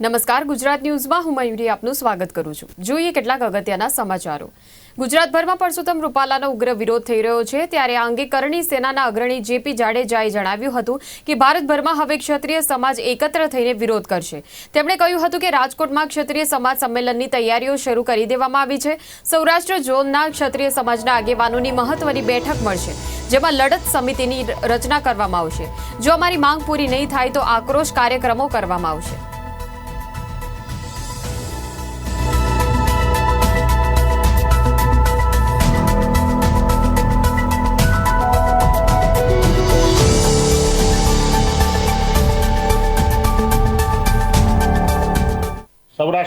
નમસ્કાર, ગુજરાત ન્યૂઝમાં હું મયુરી આપનું સ્વાગત કરું છું. જોઈએ કેટલાક અગત્યના સમાચારો. ગુજરાતભરમાં પરસોત્તમ રૂપાલાનો ઉગ્ર વિરોધ થઈ રહ્યો છે, ત્યારે આ અંગે કરણી સેનાના અગ્રણી જેપી જાડેજાએ જણાવ્યું હતું કે ભારતભરમાં હવે ક્ષત્રિય સમાજ એકત્ર થઈને વિરોધ કરશે. તેમણે કહ્યું હતું કે રાજકોટમાં ક્ષત્રિય સમાજ સંમેલનની તૈયારીઓ શરૂ કરી દેવામાં આવી છે. સૌરાષ્ટ્ર ઝોનના ક્ષત્રિય સમાજના આગેવાનોની મહત્વની બેઠક મળશે, જેમાં લડત સમિતિની રચના કરવામાં આવશે. જો અમારી માંગ પૂરી નહીં થાય તો આક્રોશ કાર્યક્રમો કરવામાં આવશે.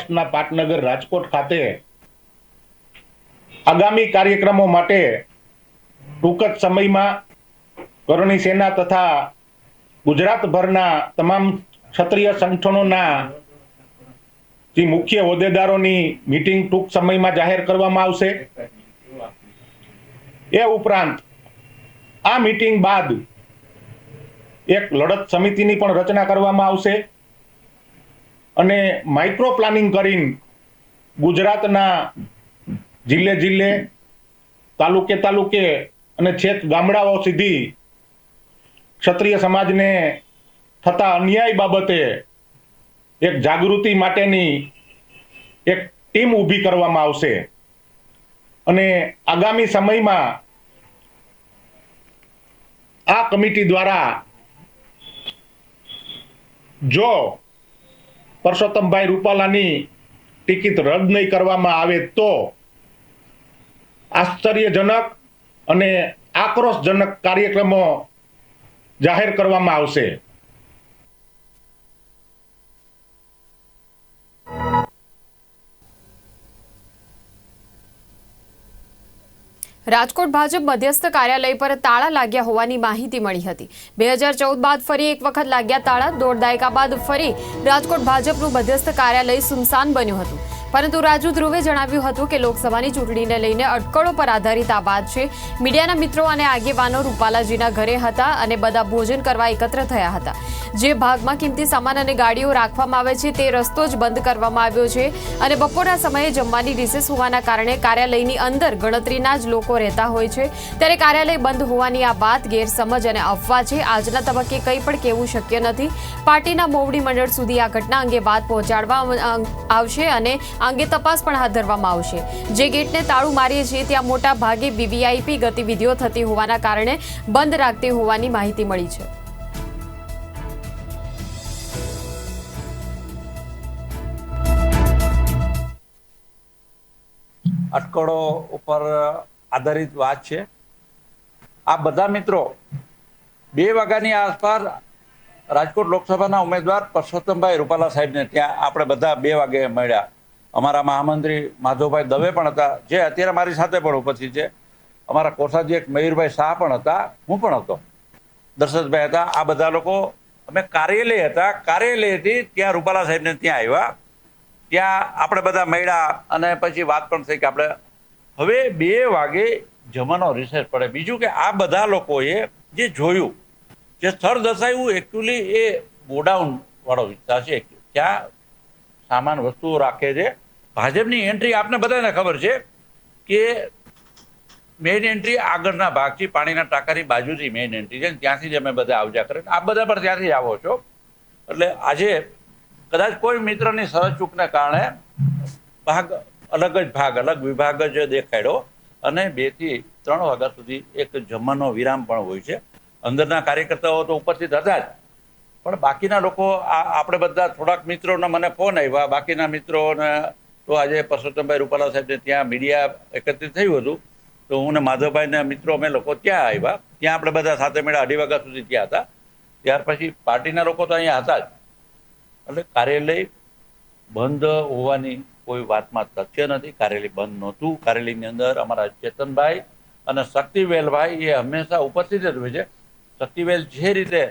સૌરાષ્ટ્રના પાટનગર રાજકોટ ખાતે આગામી કાર્યક્રમો માટે ટૂંક જ સમયમાં કરણી સેના તથા ગુજરાતભરના તમામ ક્ષત્રિય સંગઠનોના મુખ્ય હોદ્દેદારોની મીટિંગ ટૂંક સમયમાં જાહેર કરવામાં આવશે. એ ઉપરાંત આ મીટિંગ બાદ એક લડત સમિતિની પણ રચના કરવામાં આવશે. અને માઇક્રો પ્લાનિંગ કરીને ગુજરાતના જિલ્લે જિલ્લે, તાલુકે તાલુકે અને છેક ગામડાઓ સુધી ક્ષત્રિય સમાજને થતા અન્યાય બાબતે એક જાગૃતિ માટેની એક ટીમ ઊભી કરવામાં આવશે. અને આગામી સમયમાં આ કમિટી દ્વારા જો પરસોત્તમભાઈ રૂપાલાની ટિકિટ રદ નહીં કરવામાં આવે તો આશ્ચર્યજનક અને આક્રોશજનક કાર્યક્રમો જાહેર કરવામાં આવશે. રાજકોટ ભાજપ મધ્યસ્થ કાર્યાલય પર તાળા લાગ્યા હોવાની માહિતી મળી હતી. બે હજાર ચૌદ બાદ ફરી એક વખત લાગ્યા તાળા. દોઢ દાયકા બાદ ફરી રાજકોટ ભાજપનું મધ્યસ્થ કાર્યાલય સુમસાન બન્યું હતું. પરંતુ રાજુ ધ્રુવે જણાવ્યું હતું કે લોકસભાની ચૂંટણીને લઈને અટકળો પર આધારિત આ વાત છે. મીડિયાના મિત્રો અને આગેવાનો રૂપાલાજીના ઘરે હતા અને બધા ભોજન કરવા એકત્ર થયા હતા. જે ભાગમાં કિંમતી સામાન અને ગાડીઓ રાખવામાં આવે છે તે રસ્તો જ બંધ કરવામાં આવ્યો છે અને બપોરના સમયે જમવાની રિસેસ હોવાના કારણે કાર્યાલયની અંદર ગણતરીના જ લોકો રહેતા હોય છે. ત્યારે કાર્યાલય બંધ હોવાની આ વાત ગેરસમજ અને અફવા છે. આજના તબક્કે કંઈ પણ કહેવું શક્ય નથી. પાર્ટીના મોવડી મંડળ સુધી આ ઘટના અંગે વાત પહોંચાડવા આવશે અને આ અંગે તપાસ પણ હાથ ધરવામાં આવશે. જે ગેટને તાળું મારીએ છીએ ત્યાં મોટા ભાગે વીવીઆઈપી ગતિવિધિઓ થતી હોવાના કારણે બંધ રાખતી હોવાની માહિતી મળી છે. અટકળો ઉપર આધારિત વાત છે. આ બધા મિત્રો બે વાગ્યાની આસપાસ રાજકોટ લોકસભાના ઉમેદવાર પરસોત્તમભાઈ રૂપાલા સાહેબને ત્યાં આપણે બધા બે વાગે મળ્યા. અમારા મહામંત્રી માધવભાઈ દવે પણ હતા, જે અત્યારે મારી સાથે પણ ઉપસ્થિત છે. અમારા એક મયુરભાઈ શાહ પણ હતા, હું પણ હતો. દર્શનભાઈ હતા, આ બધા લોકો અમે કાર્યાલય હતા. કાર્યાલયથી ત્યાં રૂપાલા સાહેબને ત્યાં આવ્યા. ત્યાં આપણે બધા મળ્યા અને પછી વાત પણ થઈ કે આપણે હવે બે વાગે જમવાનો રિસેસ પડે. બીજું કે આ બધા લોકોએ જે જોયું, જે સ્થળ દર્શાવ્યું એકચ્યુઅલી એ ગોડાઉન વાળો વિસ્તાર છે. ત્યાં સામાન, વસ્તુઓ રાખે છે. ભાજપની એન્ટ્રી આપને બધાને ખબર છે કે મેઇન એન્ટ્રી આગળના ભાગથી પાણીના ટાંકાની બાજુથી મેઇન એન્ટ્રી છે ત્યાંથી જ અમે બધા આવજા કરે આ બધા પણ ત્યાંથી આવો છો. એટલે આજે કદાચ કોઈ મિત્રની સરસ ચૂકને કારણે ભાગ અલગ જ ભાગ, અલગ વિભાગ જ દેખાડ્યો અને બેથી ત્રણ વાગ્યા સુધી એક જમવાનો વિરામ પણ હોય છે. અંદરના કાર્યકર્તાઓ તો ઉપસ્થિત હતા જ. પણ બાકીના લોકો આપણે બધા થોડાક મિત્રોના મને ફોન આવ્યા બાકીના મિત્રોને તો આજે પરસોત્તમભાઈ રૂપાલા સાહેબને ત્યાં મીડિયા એકત્રિત થયું હતું. તો હું ને માધવભાઈના મિત્રો અમે લોકો ત્યાં આવ્યા ત્યાં આપણે બધા સાથે મળ્યા. અઢી વાગ્યા સુધી ત્યાં હતા. ત્યાર પછી પાર્ટીના લોકો તો અહીંયા હતા જ. એટલે કાર્યાલય બંધ હોવાની કોઈ વાતમાં તથ્ય નથી. કાર્યાલય બંધ નહોતું. કાર્યાલયની અંદર અમારા ચેતનભાઈ અને શક્તિવેલભાઈ એ હંમેશા ઉપસ્થિત જ હોય છે. શક્તિવેલ જે રીતે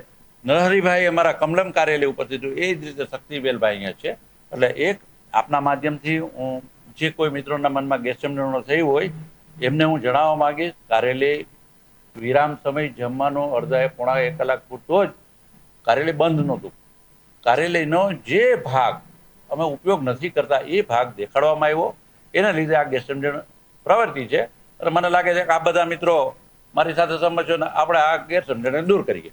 નરહરિભાઈ અમારા કમલમ કાર્યાલય ઉપરથી હોય એ જ રીતે શક્તિવેલભાઈ અહીંયા છે. એટલે એક આપના માધ્યમથી હું જે કોઈ મિત્રોના મનમાં ગેરસમજણો થઈ હોય, એમને હું જણાવવા માંગીશ. કાર્યાલય વિરામ સમય જમવાનો અડધા પોણા એક કલાક પૂરતો જ કાર્યાલય બંધ નહોતું. કાર્યાલયનો જે ભાગ અમે ઉપયોગ નથી કરતા, એ ભાગ દેખાડવામાં આવ્યો. એના લીધે આ ગેરસમજણ પ્રવૃત્તિ છે. અને મને લાગે છે કે આ બધા મિત્રો મારી સાથે સમજો ને આપણે આ ગેરસમજણને દૂર કરીએ.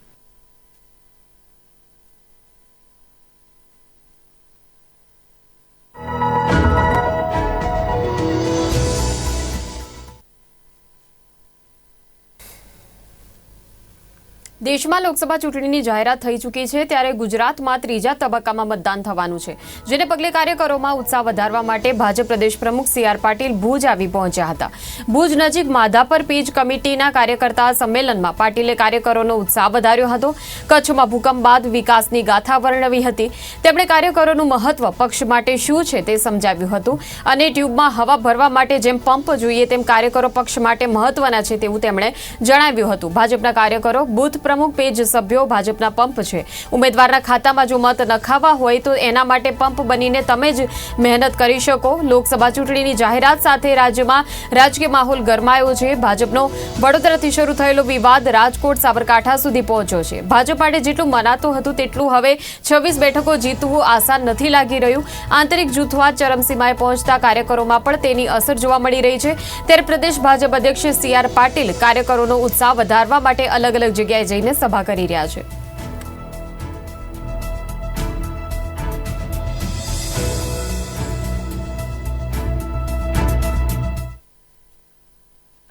દેશમાં લોકસભા ચૂંટણીની જાહેરાત થઈ ચૂકી છે, ત્યારે ગુજરાતમાં ત્રીજા તબક્કામાં મતદાન થવાનું છે. જેને પગલે કાર્યકરોમાં ઉત્સાહ વધારવા માટે ભાજપ પ્રદેશ પ્રમુખ સી આર પાટીલ ભુજ આવી પહોંચ્યા હતા. ભુજ નજીક માધાપર પેજ કમિટીના કાર્યકર્તા સંમેલનમાં પાટીલે કાર્યકરોનો ઉત્સાહ વધાર્યો હતો. કચ્છમાં ભૂકંપ બાદ વિકાસની ગાથા વર્ણવી હતી. તેમણે કાર્યકરોનું મહત્વ પક્ષ માટે શું છે તે સમજાવ્યું હતું અને ટ્યુબમાં હવા ભરવા માટે જેમ પંપ જોઈએ તેમ કાર્યકરો પક્ષ માટે મહત્વના છે તેવું તેમણે જણાવ્યું હતું. ભાજપના કાર્યકરો બુથ પ્રમુખ પેજ સભ્યો ભાજપના પંપ છે. ઉમેદવારના ખાતામાં જો મત નખાવા હોય તો એના માટે પંપ બનીને તમે જ મહેનત કરી શકો. લોકસભા ચૂંટણીની જાહેરાત સાથે રાજ્યમાં રાજકીય માહોલ ગરમાયો છે. ભાજપનો વડોદરાથી શરૂ થયેલો વિવાદ રાજકોટ સાબરકાંઠા સુધી પહોંચ્યો છે. ભાજપ માટે જેટલું મનાતું હતું તેટલું હવે છવ્વીસ બેઠકો જીતવું આસાન નથી લાગી રહ્યું. આંતરિક જૂથવાદ ચરમસીમાએ પહોંચતા કાર્યકરોમાં પણ તેની અસર જોવા મળી રહી છે. ત્યારે પ્રદેશ ભાજપ અધ્યક્ષ સી આર પાટીલ કાર્યકરોનો ઉત્સાહ વધારવા માટે અલગ અલગ જગ્યાએ જઈને સભા કરી રહ્યા છે.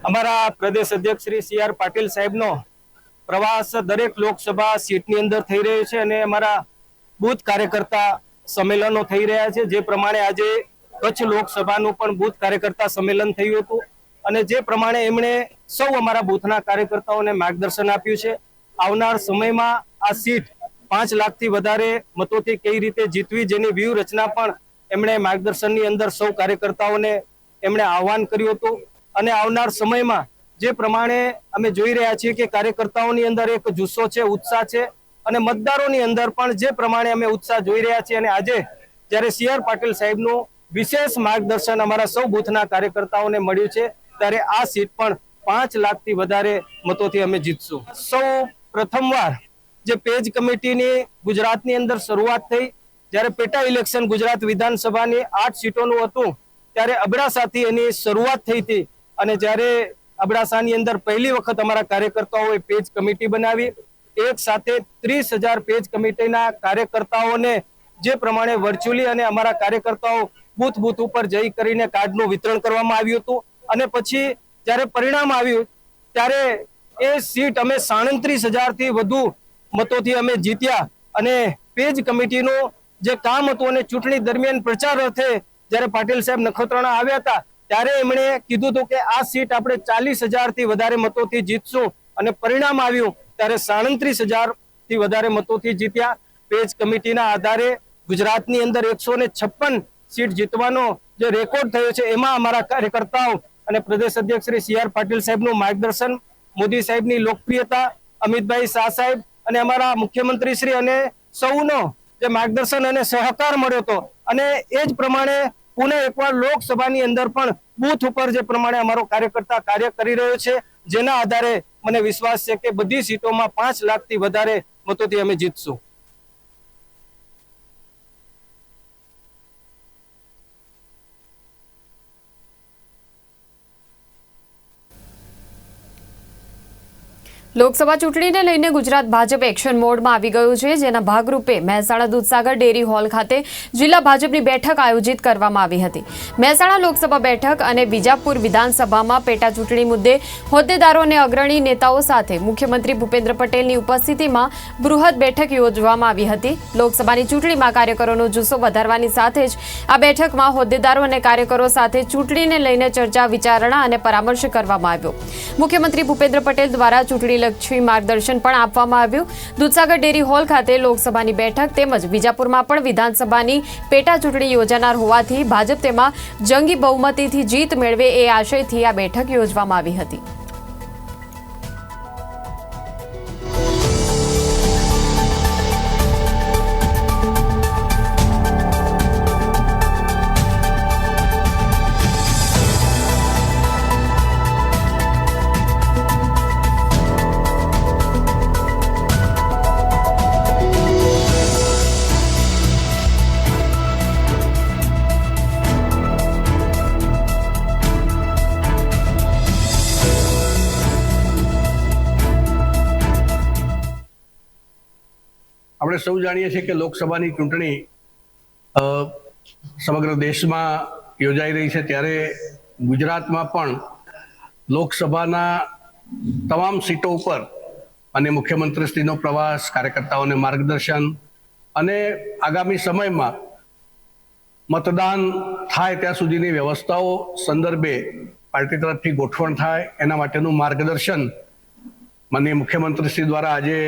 અમારા પ્રદેશ અધ્યક્ષ શ્રી સી આર પાટીલ સાહેબનો પ્રવાસ દરેક લોકસભા સીટની અંદર થઈ રહ્યો છે અને અમારા બૂથ કાર્યકર્તા સંમેલનો થઈ રહ્યા છે. જે પ્રમાણે આજે કચ્છ લોકસભાનું પણ બુથ કાર્યકર્તા સંમેલન થયું હતું અને જે પ્રમાણે એમણે સૌ અમારા બુથના કાર્યકર્તાઓને માર્ગદર્શન આપ્યું છે. આવનાર સમયમાં આ સીટ પાંચ લાખથી વધારે મતોથી કઈ રીતે જીતવી જેની વ્યૂહરચના પણ એમણે માર્ગદર્શનની અંદર સૌ કાર્યકર્તાઓને એમણે આહવાન કર્યું હતું. અને આવનાર સમયમાં જે પ્રમાણે અમે જોઈ રહ્યા છીએ કે કાર્યકર્તાઓની અંદર એક જુસ્સો છે, ઉત્સાહ છે અને મતદારોની અંદર પણ જે પ્રમાણે અમે ઉત્સાહ જોઈ રહ્યા છીએ અને આજે જ્યારે સી આર પાટીલ સાહેબનું વિશેષ માર્ગદર્શન અમારા સૌ બૂથના કાર્યકર્તાઓને મળ્યું છે, ત્યારે આ સીટ પણ પાંચ લાખથી વધારે મતોથી અમે જીતશું. સૌ પ્રથમવાર જે પેજ કમિટીની ગુજરાતની અંદર શરૂઆત થઈ, જ્યારે પેટા ઇલેક્શન ગુજરાત વિધાનસભાની આઠ સીટોનું હતું, ત્યારે અબડાસાથી એની શરૂઆત થઈ હતી. અને જ્યારે અબડાસાની અંદર પહેલી વખત અમારા કાર્યકર્તાઓએ પેજ કમિટી બનાવી, એક સાથે ત્રીસ હજાર પેજ કમિટીના કાર્યકર્તાઓને જે પ્રમાણે વર્ચ્યુઅલી અને અમારા કાર્યકર્તાઓ બૂથ બૂથ ઉપર જઈ કરીને કાર્ડનું વિતરણ કરવામાં આવ્યું હતું. અને પછી જ્યારે પરિણામ આવ્યું, ત્યારે એ સીટ અમે સાડત્રીસ હજારથી વધુ મતોથી અમે જીત્યા. અને પેજ કમિટીનું જે કામ હતું અને ચૂંટણી દરમિયાન પ્રચાર અર્થે જ્યારે પાટીલ સાહેબ નખત્રાણા આવ્યા હતા, ત્યારે એમણે કીધું હતું કે આ સીટ આપણે ચાલીસ હજારથી વધારે મતોથી જીતશું. અને પરિણામ આવ્યું ત્યારે સાડત્રીસ હજારથી વધારે મતોથી જીત્યા. પેજ કમિટીના આધારે ગુજરાતની અંદર એકસો સીટ જીતવાનો જે રેકોર્ડ થયો છે, એમાં અમારા કાર્યકર્તાઓ અને પ્રદેશ અધ્યક્ષ શ્રી સી આર પાટીલ સાહેબનું માર્ગદર્શન મોદી સાહેબની લોકપ્રિયતા, અમિતભાઈ શાહ સાહેબ અને અમારા મુખ્યમંત્રી શ્રી અને સૌનો જે માર્ગદર્શન અને સહકાર મળ્યો હતો. અને એ જ પ્રમાણે પુણે એકવાર લોકસભાની અંદર પણ બૂથ ઉપર જે પ્રમાણે અમારો કાર્યકર્તા કાર્ય કરી રહ્યો છે, જેના આધારે મને વિશ્વાસ છે કે બધી સીટોમાં પાંચ લાખથી વધારે મતોથી અમે જીતશું. લોકસભા ચૂંટણીને લઈને ગુજરાત ભાજપ એક્શન મોડમાં આવી ગયું છે, જેના ભાગરૂપે મહેસાણા દૂધસાગર ડેરી હોલ ખાતે જિલ્લા ભાજપની બેઠક આયોજિત કરવામાં આવી હતી. મહેસાણા લોકસભા બેઠક અને બીજાપુર વિધાનસભામાં પેટા ચૂંટણી મુદ્દે હોદ્દેદારો અને અગ્રણી નેતાઓ સાથે મુખ્યમંત્રી ભૂપેન્દ્ર પટેલની ઉપસ્થિતિમાં બૃહદ બેઠક યોજવામાં આવી હતી. લોકસભાની ચૂંટણીમાં કાર્યકરોનો જુસ્સો વધારવાની સાથે જ આ બેઠકમાં હોદ્દેદારો અને કાર્યકરો સાથે ચૂંટણીને લઈને ચર્ચા, વિચારણા અને પરામર્શ કરવામાં આવ્યો. મુખ્યમંત્રી ભૂપેન્દ્ર પટેલ દ્વારા ચૂંટણીલક્ષી માર્ગદર્શન પણ આપવામાં આવ્યું. દૂધસાગર ડેરી હોલ ખાતે લોકસભાની બેઠક તેમજ બીજાપુરમાં પણ વિધાનસભાની પેટા ચૂંટણી યોજાનાર હોવાથી ભાજપ તેમાં જંગી બહુમતીથી જીત મેળવે એ આશયથી આ બેઠક યોજવામાં આવી હતી. સૌ જાણીએ છીએ કે લોકસભાની ચૂંટણી સમગ્ર દેશમાં યોજાઈ રહી છે. ત્યારે ગુજરાતમાં પણ લોકસભાના તમામ સીટો ઉપર અને મુખ્યમંત્રીશ્રીનો પ્રવાસ, કાર્યકર્તાઓને માર્ગદર્શન અને આગામી સમયમાં મતદાન થાય ત્યાં સુધીની વ્યવસ્થાઓ સંદર્ભે પાર્ટી તરફથી ગોઠવણ થાય, એના માટેનું માર્ગદર્શન માનનીય મુખ્યમંત્રીશ્રી દ્વારા આજે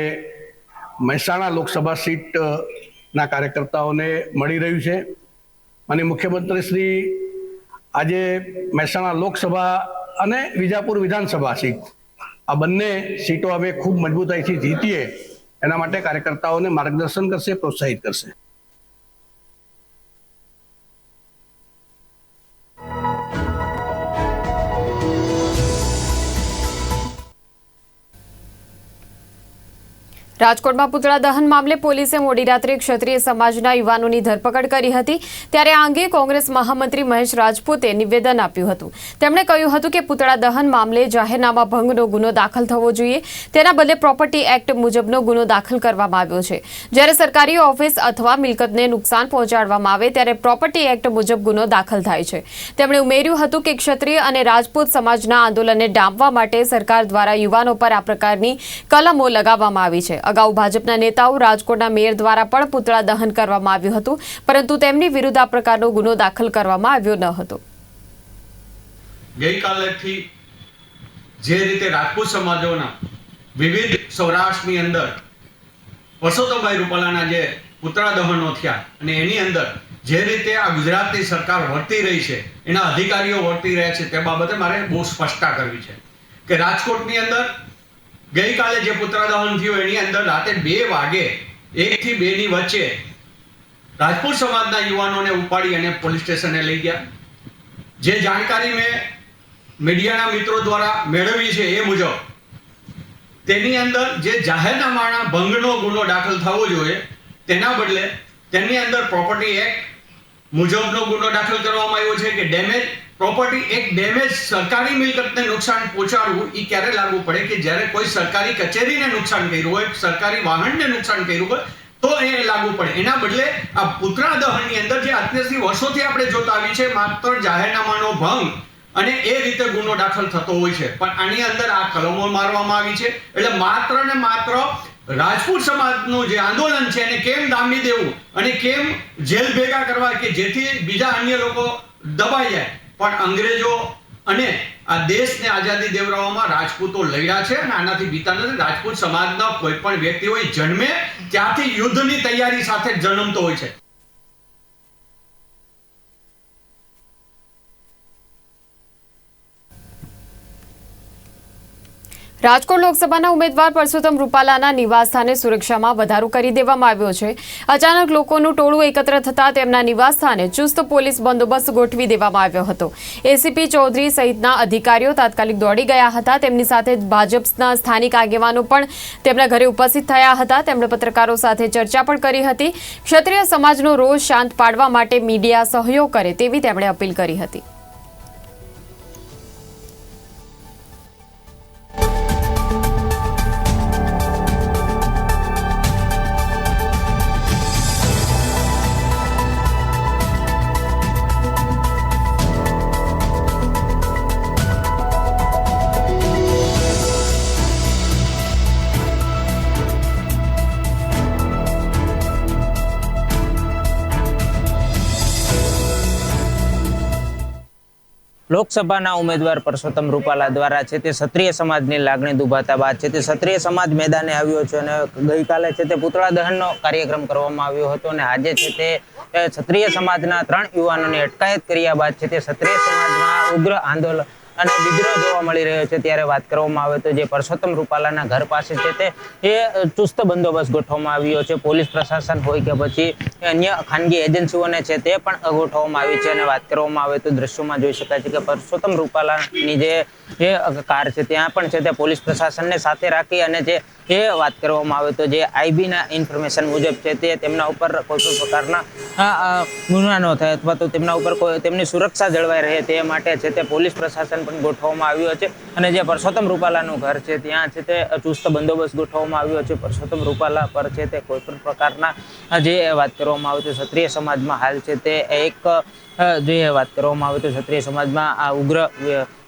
મહેસાણા લોકસભા સીટના કાર્યકર્તાઓને મળી રહ્યું છે. માનનીય મુખ્યમંત્રીશ્રી આજે મહેસાણા લોકસભા અને વિજાપુર વિધાનસભા સીટ, આ બંને સીટો હવે ખૂબ મજબૂતાઈથી જીતીએ, એના માટે કાર્યકર્તાઓને માર્ગદર્શન કરશે, પ્રોત્સાહિત કરશે. રાજકોટમાં પુતળા દહન મામલે પોલીસે મોડી રાત્રે ક્ષત્રિય સમાજના યુવાનોની ધરપકડ કરી હતી. ત્યારે આ અંગે કોંગ્રેસ મહામંત્રી મહેશ રાજપૂતે નિવેદન આપ્યું હતું. તેમણે કહ્યું હતું કે પુતળા દહન મામલે જાહેરનામા ભંગનો ગુનો દાખલ થવો જોઈએ. તેના બદલે પ્રોપર્ટી એક્ટ મુજબનો ગુનો દાખલ કરવામાં આવ્યો છે. જ્યારે સરકારી ઓફિસ અથવા મિલકતને નુકસાન પહોંચાડવામાં આવે ત્યારે પ્રોપર્ટી એક્ટ મુજબ ગુનો દાખલ થાય છે. તેમણે ઉમેર્યું હતું કે ક્ષત્રિય અને રાજપૂત સમાજના આંદોલનને ડામવા માટે સરકાર દ્વારા યુવાનો પર આ પ્રકારની કલમો લગાવવામાં આવી છે. અગાઉ ભાજપના નેતાઓ રાજકોટના મેયર દ્વારા પણ પૂતળા દહન કરવામાં આવ્યું હતું, પરંતુ તેમની વિરુદ્ધ આ પ્રકારનો ગુનો દાખલ કરવામાં આવ્યો ન હતો. ગઈકાલેથી જે રીતે રાજપૂત સમાજોના વિવિધ સૌરાષ્ટ્રની અંદર પરસોત્તમભાઈ રૂપાલાના જે પુતળા દહનો થયા અને એની અંદર જે રીતે આ ગુજરાતની સરકાર વર્તી રહી છે, એના અધિકારીઓ વર્તી રહ્યા છે તે બાબતે મારે બહુ સ્પષ્ટતા કરવી છે કે રાજકોટની અંદર ગઈકાલે જે પુત્રદહન દહન થયું, એની અંદર રાતે બે વાગે એક થી બે ની વચ્ચે રાજપૂત સમાજના યુવાનોને ઉપાડી અને પોલીસ સ્ટેશને લઈ ગયા. જે જાણકારી મેં મીડિયાના મિત્રો દ્વારા મેળવી છે એ મુજબ, તેની અંદર જે જાહેરનામાના ભંગનો ગુનો દાખલ થવો જોઈએ, તેના બદલે તેની અંદર પ્રોપર્ટી એક્ટ મુજબનો ગુનો દાખલ કરવામાં આવ્યો છે કે ડેમેજ પ્રોપર્ટી એક ડેમેજ સરકારી મિલકતને નુકસાન પહોંચાડવું એ ક્યારે લાગુ પડે કે જ્યારે કોઈ સરકારી કચેરીને નુકસાન કર્યું હોય, સરકારી વાહનને નુકસાન કર્યું હોય, તો એ લાગુ પડે. એના બદલે આ પુતળા દહનની અંદર જે અત્યારથી વર્ષોથી આપણે જોતા આવી છે, માત્ર જાહેરનામાનો ભંગ અને એ રીતે ગુનો દાખલ થતો હોય છે. પણ આની અંદર આ કલમો મારવામાં આવી છે. એટલે માત્ર ને માત્ર રાજપૂત સમાજનું જે આંદોલન છે, એને કેમ દામી દેવું અને કેમ જેલ ભેગા કરવા કે જેથી બીજા અન્ય લોકો દબાઈ જાય પણ અંગ્રેજો અને આ દેશને આઝાદી દેવડાવવામાં રાજપૂતો લડ્યા છે અને આનાથી બીતા નથી. રાજપૂત સમાજના કોઈ પણ વ્યક્તિ હોય જન્મે ત્યાંથી યુદ્ધની તૈયારી સાથે જન્મતો હોય છે. રાજકોટ લોકસભાના ઉમેદવાર પરસોત્તમ રૂપાલાના નિવાસસ્થાને સુરક્ષામાં વધારો કરી દેવામાં આવ્યો છે. અચાનક લોકોનું ટોળું એકત્ર થતા તેમના નિવાસસ્થાને ચુસ્ત પોલીસ બંદોબસ્ત ગોઠવી દેવામાં આવ્યો હતો. એસીપી ચૌધરી સહિતના અધિકારીઓ તાત્કાલિક દોડી ગયા હતા. તેમની સાથે ભાજપના સ્થાનિક આગેવાનો પણ તેમના ઘરે ઉપસ્થિત થયા હતા. તેમણે પત્રકારો સાથે ચર્ચા પણ કરી હતી. ક્ષત્રિય સમાજનો રોષ શાંત પાડવા માટે મીડિયા સહયોગ કરે તેવી તેમણે અપીલ કરી હતી. લોકસભાના ઉમેદવાર પરસોત્તમ રૂપાલા દ્વારા છે તે ક્ષત્રિય સમાજની લાગણી દુભાતા બાદ છે તે ક્ષત્રિય સમાજ મેદાને આવ્યો છે અને ગઈકાલે છે તે પુતળા દહનનો કાર્યક્રમ કરવામાં આવ્યો હતો અને આજે છે તે ક્ષત્રિય સમાજના ત્રણ યુવાનોની અટકાયત કર્યા બાદ છે તે ક્ષત્રિય સમાજમાં ઉગ્ર આંદોલન અને વિદ્રોહ જોવા મળી રહ્યો છે. ત્યારે વાત કરવામાં આવે તો જે પરસોત્તમ રૂપાલાના ઘર પાસે છે તે, એ ચુસ્ત બંદોબસ્ત ગોઠવવામાં આવ્યો છે. પોલીસ પ્રશાસન હોય કે પછી અન્ય ખાનગી એજન્સીઓને છે તે પણ ગોઠવવામાં આવી છે. અને વાત કરવામાં આવે તો દ્રશ્યોમાં જોઈ શકાય છે કે પરસોત્તમ રૂપાલાની જે જે કાર છે ત્યાં પણ છે તે પોલીસ પ્રશાસનને સાથે રાખી અને જે, એ વાત કરવામાં આવે તો જે આઈબીના ઇન્ફોર્મેશન મુજબ છે તે તેમના ઉપર કોઈ પણ પ્રકારના ગુના ન થાય અથવા તો તેમના ઉપર કોઈ, તેમની સુરક્ષા જળવાઈ રહે તે માટે છે તે પોલીસ પ્રશાસન પણ ગોઠવવામાં આવ્યો છે અને જે પરસોત્તમ રૂપાલાનું ઘર છે, ત્યાં છે તે ચુસ્ત બંદોબસ્ત ગોઠવવામાં આવ્યો છે. પરસોત્તમ રૂપાલા પર છે તે કોઈ પણ પ્રકારના જે વાત કરવામાં આવે છે ક્ષત્રિય સમાજમાં હાલ છે તે એક અ, જે વાત કરવામાં આવે તો ક્ષત્રિય સમાજમાં આ ઉગ્ર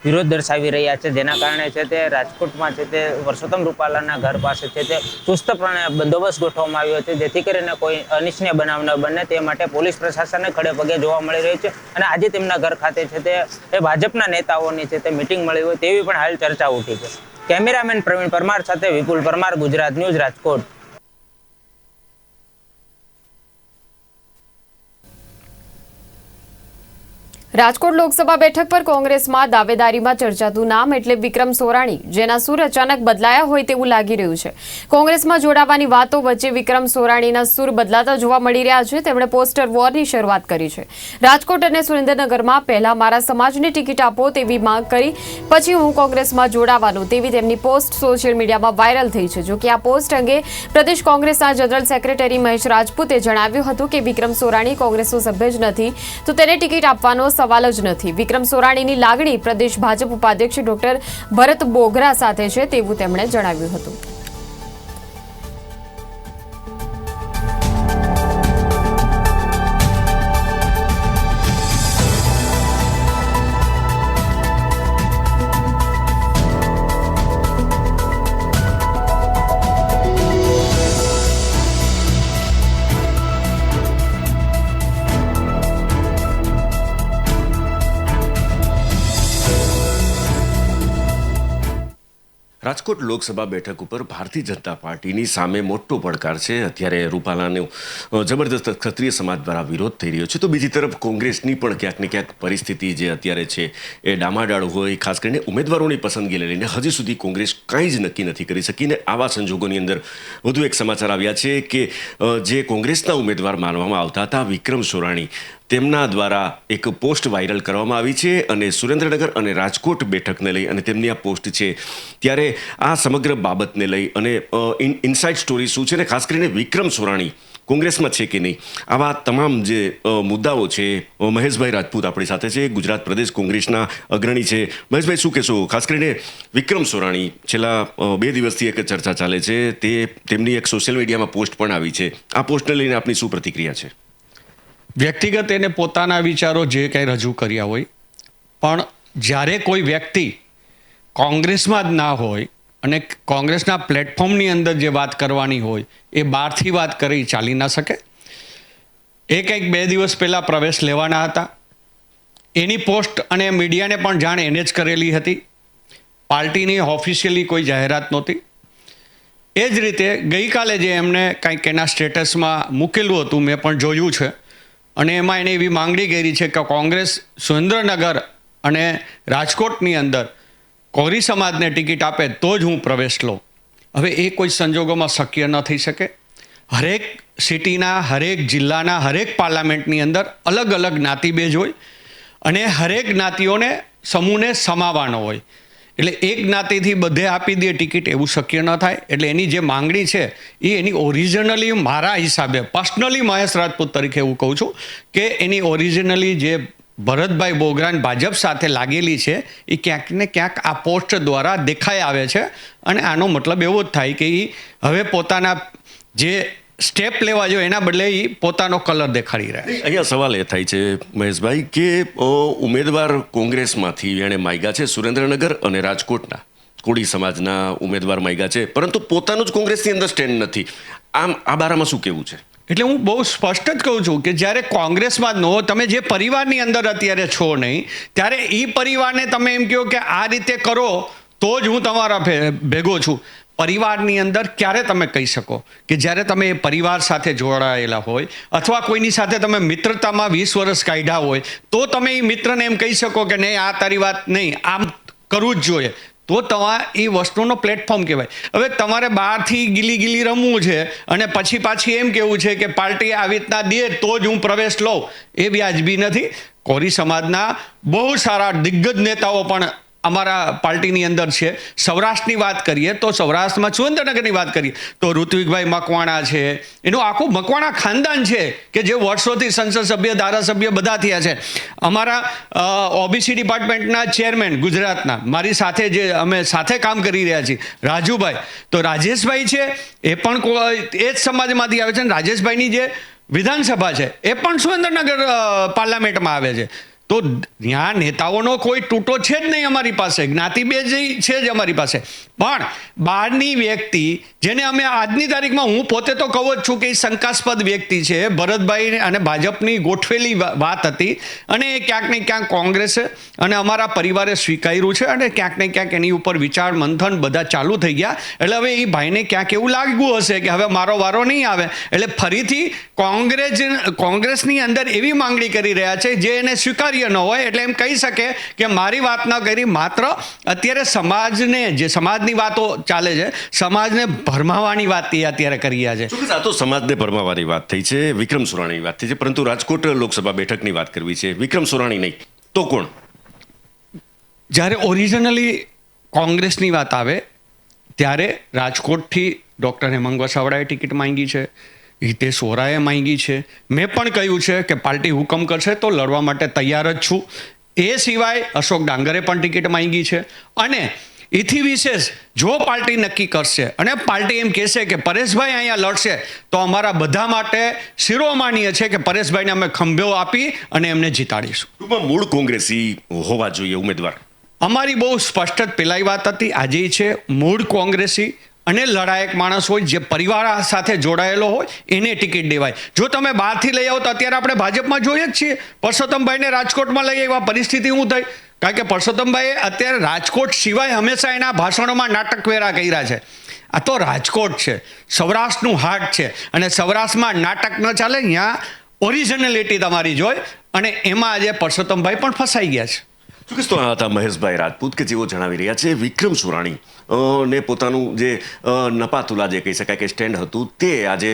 વિરોધ દર્શાવી રહ્યા છે જેના કારણે છે તે રાજકોટમાં છે તે પરસોત્તમ રૂપાલાના ઘર પાસે છે તે ચુસ્તપણે બંદોબસ્ત ગોઠવવામાં આવ્યો છે જેથી કરીને કોઈ અનિચ્છનીય બનાવ ન બને તે માટે પોલીસ પ્રશાસનને ખડે પગે જોવા મળી રહ્યું છે અને આજે તેમના ઘર ખાતે છે તે ભાજપના નેતાઓની છે તે મિટિંગ મળી હોય તેવી પણ હાલ ચર્ચા ઉઠી છે. કેમેરામેન પ્રવીણ પરમાર સાથે વિપુલ પરમાર ગુજરાત ન્યૂઝ રાજકોટ. રાજકોટ લોકસભા બેઠક પર કોંગ્રેસમાં દાવેદારીમાં ચર્ચાતું નામ એટલે વિક્રમ સોરાણી, જેના સુર અચાનક બદલાયા હોય તેવું લાગી રહ્યું છે. કોંગ્રેસમાં જોડાવાની વાતો વચ્ચે વિક્રમ સોરાણીના સુર બદલાતા જોવા મળી રહ્યા છે. તેમણે પોસ્ટર વોરની શરૂઆત કરી છે. રાજકોટ અને સુરેન્દ્રનગરમાં પહેલા મારા સમાજને ટિકિટ આપો તેવી માંગ કરી, પછી હું કોંગ્રેસમાં જોડાવાનું તેવી તેમની પોસ્ટ સોશિયલ મીડિયામાં વાયરલ થઈ છે. જોકે આ પોસ્ટ અંગે પ્રદેશ કોંગ્રેસના જનરલ સેક્રેટરી મહેશ રાજપૂતે જણાવ્યું હતું કે વિક્રમ સોરાણી કોંગ્રેસનો સભ્ય જ નથી, તો તેને ટિકિટ આપવાનો જ નથી. વિક્રમ સોરાણીની લાગણી પ્રદેશ ભાજપ ઉપાધ્યક્ષ ડોક્ટર ભરત બોગરા સાથે છે તેવું તેમણે જણાવ્યું હતું. રાજકોટ લોકસભા બેઠક ઉપર ભારતીય જનતા પાર્ટીની સામે મોટો પડકાર છે. અત્યારે રૂપાલાનો જબરદસ્ત ક્ષત્રિય સમાજ દ્વારા વિરોધ થઈ રહ્યો છે. તો બીજી તરફ કોંગ્રેસની પણ ક્યાંક ને ક્યાંક પરિસ્થિતિ જે અત્યારે છે એ ડામાડાળ હોય, ખાસ કરીને ઉમેદવારોની પસંદગીને લઈને હજી સુધી કોંગ્રેસ કંઈ જ નક્કી નથી કરી શકી ને આવા સંજોગોની અંદર વધુ એક સમાચાર આવ્યા છે કે જે કોંગ્રેસના ઉમેદવાર માનવામાં આવતા હતા વિક્રમ સોરાણી તેમના દ્વારા એક પોસ્ટ વાયરલ કરવામાં આવી છે અને સુરેન્દ્રનગર અને રાજકોટ બેઠકને લઈ અને તેમની આ પોસ્ટ છે ત્યારે આ સમગ્ર બાબતને લઈ અને ઇન, ઇનસાઇડ સ્ટોરી શું છે ને ખાસ કરીને વિક્રમ સોરાણી કોંગ્રેસમાં છે કે નહીં, આવા તમામ જે મુદ્દાઓ છે મહેશભાઈ રાજપૂત આપણી સાથે છે, ગુજરાત પ્રદેશ કોંગ્રેસના અગ્રણી છે. મહેશભાઈ, શું કહેશો? ખાસ કરીને વિક્રમ સોરાણી છેલ્લા બે દિવસથી એક ચર્ચા ચાલે છે. તે, તેમની એક સોશિયલ મીડિયામાં પોસ્ટ પણ આવી છે. આ પોસ્ટને લઈને આપની શું પ્રતિક્રિયા છે? વ્યક્તિગત એને પોતાના વિચારો જે કંઈ રજૂ કર્યા હોય, પણ જ્યારે કોઈ વ્યક્તિ કોંગ્રેસમાં જ ના હોય અને કોંગ્રેસના પ્લેટફોર્મની અંદર જે વાત કરવાની હોય, એ બહારથી વાત કરી ચાલી ના શકે. એ કંઈક બે દિવસ પહેલાં પ્રવેશ લેવાના હતા. એની પોસ્ટ અને મીડિયાને પણ જાણ એને જ કરેલી હતી. પાર્ટીની ઓફિશિયલી કોઈ જાહેરાત નહોતી. એ જ રીતે ગઈકાલે જે એમને કંઈક એના સ્ટેટસમાં મૂકેલું હતું, મેં પણ જોયું છે. અને એમાં એને એવી માંગણી કરી છે કે કોંગ્રેસ સુરેન્દ્રનગર અને રાજકોટની અંદર કોરી સમાજને ટિકિટ આપે તો જ હું પ્રવેશ લઉં. હવે એ કોઈ સંજોગોમાં શક્ય ન થઈ શકે. હરેક સિટીના, હરેક જિલ્લાના, હરેક પાર્લામેન્ટની અંદર અલગ અલગ જ્ઞાતિબેજ હોય અને હરેક જ્ઞાતિઓને સમૂહને સમાવાનો હોય. એટલે એક જ્ઞાતિથી બધે આપી દે ટિકિટ, એવું શક્ય ન થાય. એટલે એની જે માંગણી છે, એ એની ઓરિજિનલી મારા હિસાબે પર્સનલી મહેશ રાજપૂત તરીકે એવું કહું છું, કે એની ઓરિજિનલી જે ભરતભાઈ બોગરાન ભાજપ સાથે લાગેલી છે, એ ક્યાંક ને ક્યાંક આ પોસ્ટ દ્વારા દેખાઈ આવે છે. અને આનો મતલબ એવો જ થાય કે એ હવે પોતાના જે સ્ટેપ લેવા જોઈએ એના બદલે એ પોતાનો કલર દેખાડી રહ્યા છે. અહીંયા સવાલ એ થાય છે મહેશભાઈ કે ઉમેદવાર કોંગ્રેસમાંથી એણે માગ્યા છે સુરેન્દ્રનગર અને રાજકોટના. કોળી સમાજના ઉમેદવાર માગ્યા છે પરંતુ પોતાનું જ કોંગ્રેસની અંદર સ્ટેન્ડ નથી. આમ આ બારામાં શું કેવું છે? એટલે હું બહુ સ્પષ્ટ જ કહું છું કે જ્યારે કોંગ્રેસમાં નો તમે જે પરિવારની અંદર અત્યારે છો નહીં ત્યારે એ પરિવારને તમે એમ કહો કે આ રીતે કરો તો જ હું તમારા ભેગો છું. પરિવારની અંદર ક્યારે તમે કહી શકો કે જ્યારે તમે એ પરિવાર સાથે જોડાયેલા હોય અથવા કોઈની સાથે તમે મિત્રતામાં વીસ વર્ષ કાઢ્યા હોય, તો તમે એ મિત્રને એમ કહી શકો કે નહીં, આ તારી વાત નહીં, આમ કરવું જ જોઈએ. તો તમારે એ વસ્તુનો પ્લેટફોર્મ કહેવાય. હવે તમારે બહારથી ગીલી ગીલી રમવું છે અને પછી પાછી એમ કેવું છે કે પાર્ટી આવી રીતના દે તો જ હું પ્રવેશ લઉં. એ વ્યાજબી નથી. કોરી સમાજના બહુ સારા દિગ્ગજ નેતાઓ પણ અમારા પાર્ટીની અંદર છે. સૌરાષ્ટ્રની વાત કરીએ તો સૌરાષ્ટ્રમાં સુરેન્દ્રનગરની વાત કરીએ તો ઋત્વિકભાઈ મકવાણા છે. એનું આખું મકવાણા ખાનદાન છે કે જે વર્ષોથી સંસદ સભ્ય, ધારાસભ્ય બધા થયા છે. અમારા ઓબીસી ડિપાર્ટમેન્ટના ચેરમેન ગુજરાતના, મારી સાથે જે અમે સાથે કામ કરી રહ્યા છીએ, રાજુભાઈ. તો રાજેશભાઈ છે, એ પણ એ જ સમાજમાંથી આવે છે ને, રાજેશભાઈની જે વિધાનસભા છે, એ પણ સુરેન્દ્રનગર પાર્લામેન્ટમાં આવે છે. તો ત્યાં નેતાઓનો કોઈ તૂટો છે જ નહીં અમારી પાસે. જ્ઞાતિભેદ છે જ અમારી પાસે. પણ બહારની વ્યક્તિ, જેને અમે આજની તારીખમાં હું પોતે તો કહું જ છું કે એ શંકાસ્પદ વ્યક્તિ છે. ભરતભાઈ અને ભાજપની ગોઠવેલી વાત હતી અને એ ક્યાંક ને ક્યાંક કોંગ્રેસે અને અમારા પરિવારે સ્વીકાર્યું છે અને ક્યાંક ને ક્યાંક એની ઉપર વિચાર મંથન બધા ચાલુ થઈ ગયા. એટલે હવે એ ભાઈને ક્યાંક એવું લાગ્યું હશે કે હવે મારો વારો નહીં આવે. એટલે ફરીથી કોંગ્રેસ કોંગ્રેસની અંદર એવી માંગણી કરી રહ્યા છે જે એને સ્વીકાર્ય ન હોય એટલે એમ કહી શકે કે મારી વાત ન કરી માત્ર અત્યારે સમાજને જે સમાજની વાતો ચાલે છે સમાજને ભરમાવાની વાત એ અત્યારે કરી રહ્યા છે. આ તો સમાજને ભરમાવાની વાત થઈ છે વિક્રમ સુરાણીની વાત થઈ છે પરંતુ રાજકોટ લોકસભા બેઠકની વાત કરવી છે. વિક્રમ સુરાણી નહીં તો કોણ? જ્યારે ઓરિજિનલી કોંગ્રેસની વાત આવે ત્યારે રાજકોટથી ડૉક્ટર હેમંગ વસાવડાએ ટિકિટ માંગી છે. હિતેશ ઓરાએ માંગી છે. મેં પણ કહ્યું છે કે પાર્ટી હુકમ કરશે તો લડવા માટે તૈયાર જ છું. એ સિવાય અશોક ડાંગરે પણ ટિકિટ માંગી છે. અને એથી વિશેષ જો પાર્ટી નક્કી કરશે અને પાર્ટી એમ કહેશે કે પરેશભાઈ અહીંયા લડશે તો અમારા બધા માટે શિરોમાનીય છે કે પરેશભાઈને અમે ખંભેઓ આપી અને એમને જીતાડીશું. ટૂંકમાં મૂળ કોંગ્રેસી હોવા જોઈએ ઉમેદવાર. અમારી બહુ સ્પષ્ટ જ પેલાઈ વાત હતી. આજે છે મૂળ કોંગ્રેસી. અને લડાયક માણસ હોય, જે પરિવાર સાથે જોડાયેલો હોય, એને ટિકિટ દેવાય. જો તમે બહારથી લઈ આવો તો અત્યારે આપણે ભાજપમાં જોઈએ જ છીએ. પરસોત્તમભાઈને રાજકોટમાં લઈ આવ્યા, પરિસ્થિતિ શું થઈ? કારણ કે પરસોત્તમભાઈએ અત્યારે રાજકોટ સિવાય હંમેશા એના ભાષણોમાં નાટક વેરા કર્યા છે. આ તો રાજકોટ છે, સૌરાષ્ટ્રનું હાટ છે. અને સૌરાષ્ટ્રમાં નાટક ન ચાલે ત્યાં ઓરિજિનલિટી તમારી જોઈ અને એમાં આજે પરસોત્તમભાઈ પણ ફસાઈ ગયા છે. ચોક્કસ હતા મહેશભાઈ રાજપૂત કે જેઓ જણાવી રહ્યા છે વિક્રમ સુરાણી. ને પોતાનું જે નપાતુલા જે કહી શકાય કે સ્ટેન્ડ હતું તે આજે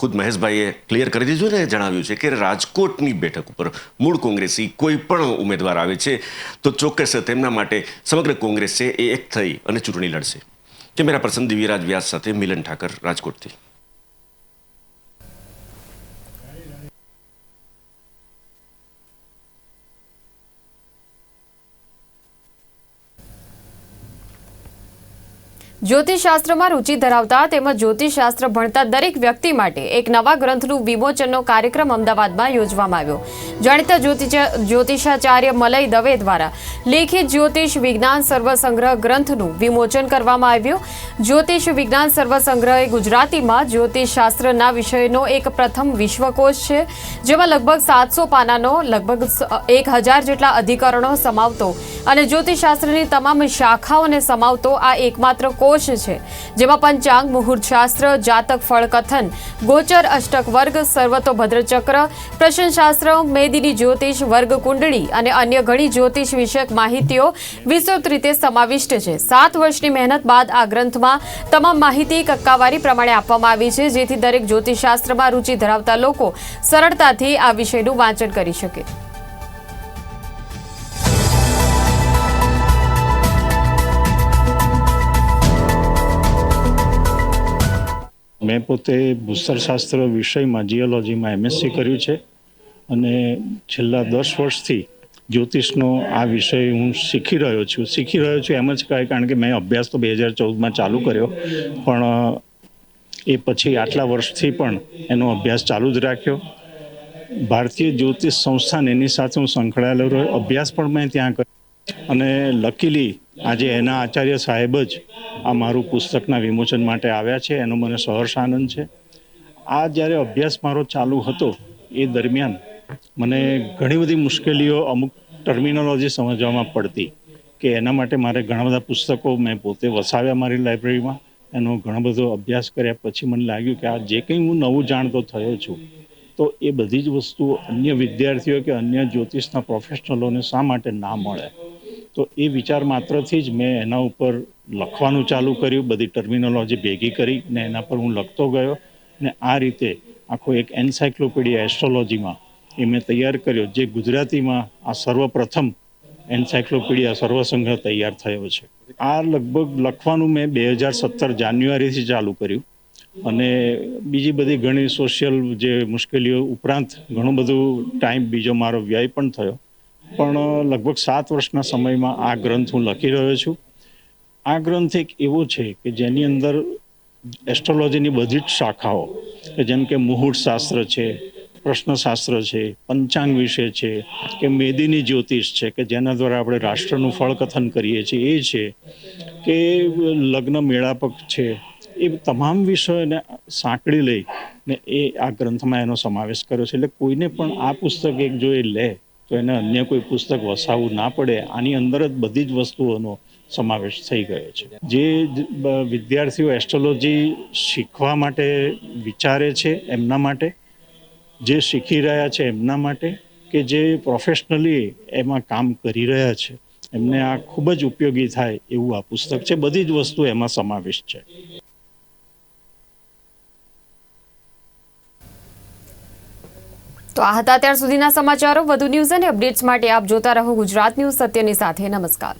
ખુદ મહેશભાઈએ ક્લિયર કરી દીધું ને જણાવ્યું છે કે રાજકોટની બેઠક ઉપર મૂળ કોંગ્રેસી કોઈ પણ ઉમેદવાર આવે છે તો ચોક્કસ તેમના માટે સમગ્ર કોંગ્રેસ છે એ એક થઈ અને ચૂંટણી લડશે. કેમેરા પર્સન દિવ્યરાજ વ્યાસ સાથે મિલન ઠાકર રાજકોટથી. જ્યોતિષશાસ્ત્રમાં રુચિ ધરાવતા તેમજ જ્યોતિષશાસ્ત્ર ભણતા દરેક વ્યક્તિ માટે એક નવા ગ્રંથનું વિમોચનનો કાર્યક્રમ અમદાવાદમાં યોજવામાં આવ્યો. જાણીતા જ્યોતિષાચાર્ય મલય દવે દ્વારા લેખિત જ્યોતિષ વિજ્ઞાન સર્વસંગ્રહ ગ્રંથનું વિમોચન કરવામાં આવ્યું. જ્યોતિષ વિજ્ઞાન સર્વસંગ્રહ એ ગુજરાતીમાં જ્યોતિષશાસ્ત્રના વિષયનો એક પ્રથમ વિશ્વકોશ છે, જેમાં લગભગ સાતસો પાનાનો, લગભગ એક હજાર જેટલા અધિકરણો સમાવતો અને જ્યોતિષશાસ્ત્રની તમામ શાખાઓને સમાવતો આ એકમાત્ર કોશ છે, જેમાં પંચાંગ મુહૂર્ત શાસ્ત્ર જાતક ફળ કથન, ગોચર અષ્ટક વર્ગ સર્વતોભદ્રચક્ર ચક્ર પ્રશંશાસ્ત્ર મેદિની જ્યોતિષ વર્ગ કુંડળી અને અન્ય ઘણી જ્યોતિષ વિષયક માહિતીઓ વિસ્તૃત રીતે સમાવિષ્ટ છે. સાત વર્ષની મહેનત બાદ આ ગ્રંથમાં તમામ માહિતી કક્કાવારી પ્રમાણે આપવામાં આવી છે, જેથી દરેક જ્યોતિષશાસ્ત્રમાં રુચિ ધરાવતા લોકો સરળતાથી આ વિષયનું વાંચન કરી શકે. મેં પોતે ભૂસ્તરશાસ્ત્ર વિષયમાં જીઓલોજીમાં એમએસસી કર્યું છે અને છેલ્લા દસ વર્ષથી જ્યોતિષનો આ વિષય હું શીખી રહ્યો છું. શીખી રહ્યો છું એમ જ કહે કારણ કે મેં અભ્યાસ તો બે હજાર ચૌદમાં ચાલુ કર્યો, પણ એ પછી આટલા વર્ષથી પણ એનો અભ્યાસ ચાલુ જ રાખ્યો. ભારતીય જ્યોતિષ સંસ્થાન એની સાથે હું સંકળાયેલો રહ્યો. અભ્યાસ પણ મેં ત્યાં કર્યો. અને લકીલી આજે એના આચાર્ય સાહેબ જ આ મારું પુસ્તકના વિમોચન માટે આવ્યા છે. એનો મને સહર્ષ આનંદ છે. આ જ્યારે અભ્યાસ મારો ચાલુ હતો, એ દરમિયાન મને ઘણી બધી મુશ્કેલીઓ અમુક ટર્મિનોલોજી સમજવામાં પડતી કે એના માટે મારે ઘણા બધા પુસ્તકો મેં પોતે વસાવ્યા મારી લાઇબ્રેરીમાં એનો ઘણો બધો અભ્યાસ કર્યા પછી મને લાગ્યું કે આ જે કંઈ હું નવું જાણતો થયો છું, તો એ બધી જ વસ્તુઓ અન્ય વિદ્યાર્થીઓ કે અન્ય જ્યોતિષના પ્રોફેશનલોને શા માટે ના મળે? તો એ વિચાર માત્રથી જ મેં એના ઉપર લખવાનું ચાલુ કર્યું, બધી ટર્મિનોલોજી ભેગી કરી ને એના પર હું લખતો ગયો ને આ રીતે આખો એક એન્સાયક્લોપીડિયા એસ્ટ્રોલોજીમાં એ મેં તૈયાર કર્યો, જે ગુજરાતીમાં આ સર્વપ્રથમ એન્સાયક્લોપીડિયા સર્વસંગ્રહ તૈયાર થયો છે. આ લગભગ લખવાનું મેં બે હજાર સત્તર જાન્યુઆરીથી ચાલુ કર્યું અને બીજી બધી ઘણી સોશિયલ જે મુશ્કેલીઓ ઉપરાંત ઘણું બધું ટાઈમ બીજો મારો વ્યય પણ થયો. પણ લગભગ સાત વર્ષના સમયમાં આ ગ્રંથ હું લખી રહ્યો છું. આ ગ્રંથ એક એવો છે કે જેની અંદર એસ્ટ્રોલોજીની બધી જ શાખાઓ, કે જેમ કે મુહૂર્ત શાસ્ત્ર છે, પ્રશ્નશાસ્ત્ર છે, પંચાંગ વિશે છે, કે મેદીની જ્યોતિષ છે, કે જેના દ્વારા આપણે રાષ્ટ્રનું ફળકથન કરીએ છીએ, એ છે કે લગ્ન મેળાપક છે, એ તમામ વિષયોને સાંકળી લઈ ને એ આ ગ્રંથમાં એનો સમાવેશ કર્યો છે. એટલે કોઈને પણ આ પુસ્તક એક જો એ લે તો એને અન્ય કોઈ પુસ્તક વસાવવું ના પડે, આની અંદર જ બધી જ વસ્તુઓનો સમાવેશ થઈ ગયો છે. જે વિદ્યાર્થીઓ એસ્ટ્રોલોજી શીખવા માટે વિચારે છે એમના માટે, જે શીખી રહ્યા છે એમના માટે, કે જે પ્રોફેશનલી એમાં કામ કરી રહ્યા છે, એમને આ ખૂબ જ ઉપયોગી થાય એવું આ પુસ્તક છે. બધી જ વસ્તુ એમાં સમાવેશ છે. તો આ હતા અત્યાર સુધીના સમાચારો. વધુ ન્યૂઝ અને અપડેટ્સ માટે આપ જોતા રહો ગુજરાત ન્યૂઝ સત્યની સાથે. નમસ્કાર.